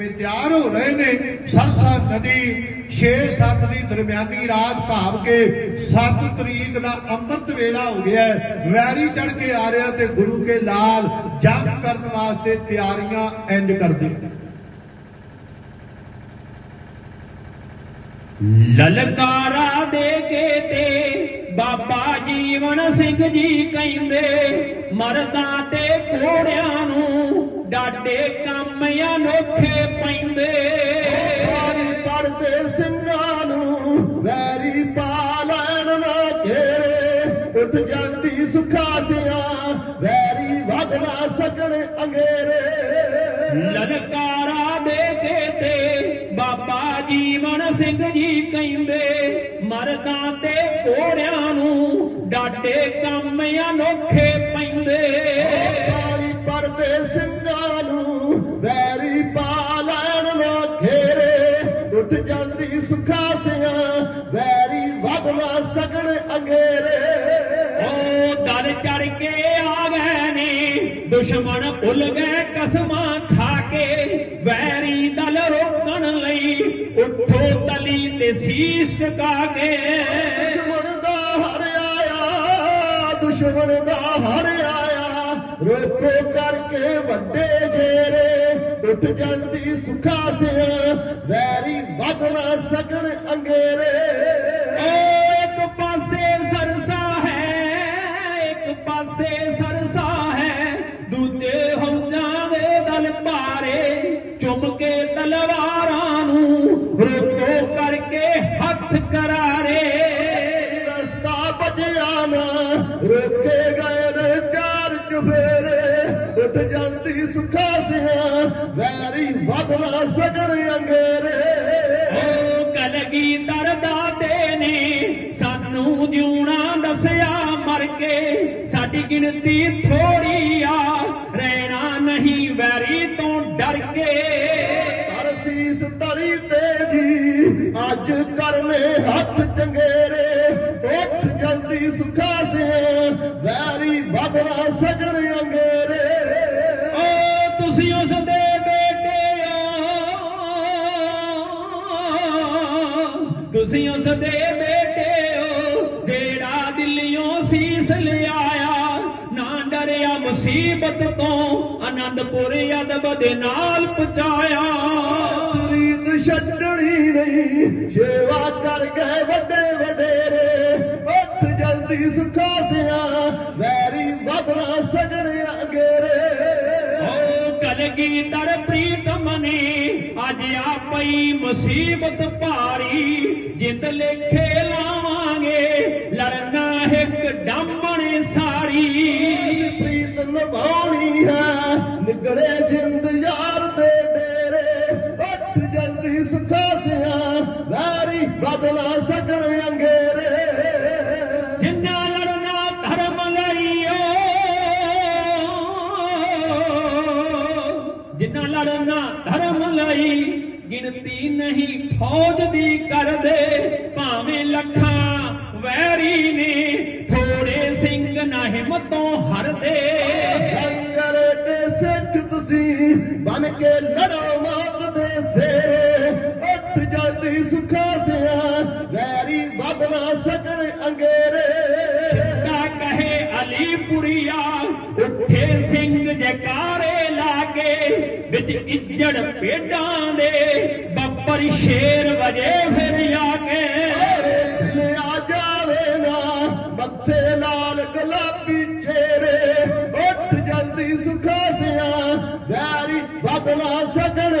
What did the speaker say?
ਤਿਆਰ ਹੋ ਰਹੇ ਨੇ ਸਰਸਾ ਨਦੀ 6-7 ਦੀ ਦਰਮਿਆਨੀ ਰਾਤ ਭਾਵ ਕੇ 7 ਤਰੀਕ ਦਾ ਅੰਮ੍ਰਿਤ ਵੇਲਾ ਹੋ ਗਿਆ ਵੈਰੀ ਚੜ ਕੇ ਆ ਰਿਹਾ ਤੇ ਗੁਰੂ ਕੇ ਲਾਲ ਜੰਗ ਕਰਨ ਵਾਸਤੇ ਤਿਆਰੀਆਂ ਇੰਜ ਕਰਦੇ ਲਲਕਾਰਾ ਦੇ ਕੇ ਤੇ ਬਾਬਾ ਜੀਵਨ ਸਿੰਘ ਜੀ ਕਹਿੰਦੇ, ਮਰਦਾਂ ਤੇ ਨੂੰ ਡਾਡੇ ਕੰਮ ਅਨੋਖੇ ਪੈਂਦੇ। ਵਾਰੀ ਪੜਦੇ ਸਿੰਘਾਂ ਨੂੰ ਵੈਰੀ ਪਾ ਲੈਣ ਨਾ ਘੇਰੇ ਉੱਠ ਜਾਂਦੀ ਸੁਖਾ ਸਿਆ ਵੈਰੀ ਵਧਣਾ ਸਕਣ ਅੰਗੇਰੇ। ਲਲਕਾਰਾ ਦੇ ਕੇ ਤੇ ਬਾਬਾ ਜੀਵਨ ਸਿੰਘ ਜੀ ਕਹਿੰਦੇ ਮਰਦਾਂ ਤੇ ਘੋੜਿਆਂ ਨੂੰ ਡਾਡੇ ਕੰਮ ਅਨੋਖੇ ਸਕਣ ਅੰਗੇਰੇ। ਉਹ ਦਲ ਚੜ ਕੇ ਆ ਗਏ ਨੇ ਦੁਸ਼ਮਣ ਭੁੱਲ ਗਏ ਕਸਮਾਂ ਖਾ ਕੇ। ਵੈਰੀ ਦਲ ਰੋਕਣ ਲਈ ਉੱਠੋ ਤਲੀ ਤੇ ਸੀਸ ਟਕਾ ਕੇ। ਦੁਸ਼ਮਣ ਦਾ ਹਰ ਆਇਆ ਦੁਸ਼ਮਣ ਦਾ ਹਰ ਆਇਆ। ਰੋਕੋ ਕਰਕੇ ਵੱਡੇ ਜੇਰੇ ਉੱਠ ਜਾਂਦੀ ਸੁਖਾ ਸਿਆ ਵੈਰੀ ਵਧਣਾ ਸਕਣ ਅੰਗੇਰੇ। ਉੱਠ ਜਾਂਦੀ ਸੁਖਾ ਸਿਆ ਵੈਰੀ ਵਧਣਾ ਸਕਣ ਅੰਗੇਰੇ। ਉਹ ਕਲਗੀ ਦਰਦਾ ਦੇ ਨੇ ਸਾਨੂੰ ਜਿਉਣਾ ਦੱਸਿਆ ਮਰ ਕੇ। ਸਾਡੀ ਗਿਣਤੀ ਥੋੜੀ ਆ ਰਹਿਣਾ ਨਹੀਂ ਵੈਰੀ ਤੋਂ ਡਰ ਕੇ। ਹਰ ਸੀਸ ਤਰੀ ਤੇ ਜੀ ਅੱਜ ਕਰਨੇ ਹੱਥ ਚੰਗੇਰੇ। ਤੁਸੀਂ ਉਸ ਦੇ ਬੇਟੇ ਹੋ। ਤੁਸੀਂ ਉਸ ਦੇ ਬੇਟੇ ਹੋ, ਜਿਹੜਾ ਦਿੱਲੀੋਂ ਸੀਸ ਲਿਆਇਆ। ਨਾ ਡਰਿਆ ਮੁਸੀਬਤ ਤੋਂ, ਅਨੰਦਪੁਰ ਅਦਬ ਦੇ ਨਾਲ ਪਹੁੰਚਾਇਆ। ਰੀਤ ਛੱਡਣੀ ਨਹੀਂ, ਸੇਵਾ ਕਰ ਗਏ ਵੱਡੇ ਵਡੇਰੇ ਉੱਠ ਜਲਦੀ ਸੁਖਾ ਸਿਆ ਕਲਗੀ ਦਰ ਪ੍ਰੀਤਮ ਨੇ ਅੱਜ ਆ ਮੁਸੀਬਤ ਭਾਰੀ। ਜਿੰਦ ਲੇਖੇ ਲਾਵਾਂਗੇ, ਲੜਨਾ ਇੱਕ ਡਾਮਣੇ ਸਾਰੀ। ਪ੍ਰੀਤ ਨਿਭਾਉਣੀ ਹੈ, ਨਿਕਲੇ ਜਿੰਦ ਯਾਰ ਦੇ ਡੇਰੇ। ਉੱਠ ਜਲਦੀ ਸੁਖਾ ਸਿਆ, ਵੈਰੀ ਬਦਲਾ ਸਕਣ ਗਿਣਤੀ ਨਹੀਂ ਫੌਜ ਦੀ ਕਰਦੇ, ਭਾਵੇਂ ਲੱਖਾਂ ਵੈਰੀ ਨੇ, ਥੋੜੇ ਸਿੰਘ ਨਾ ਹਿੰਮਤੋਂ ਹਰਦੇ। ਲੰਗਰ ਦੇ ਸਿੱਖ ਤੁਸੀਂ ਬਣ ਕੇ ਲੜੋ ਮੌਤ ਦੇ ਸੇਰੇ ਉੱਠ ਜਲਦੀ ਸੁਖਾ ਸਿਆ, ਵੈਰੀ ਬਦਲਾ ਸਕਣ ਅੰਗੇਰੇ ਵਿੱਚ ਇੱਜੜ ਪੇਡਾਂ ਦੇ ਬੱਪਰ ਸ਼ੇਰ ਵਜੇ ਫਿਰ ਆ ਕੇ। ਰੇਤਲੇ ਜਾਵੇ ਨਾ, ਮੱਥੇ ਲਾਲ ਗੁਲਾਬੀ ਚਿਹਰੇ ਉੱਠ ਜਲਦੀ ਸੁਖਾ ਸਿਆ, ਵੈਰੀ ਬਦਲਾ ਸਕਣ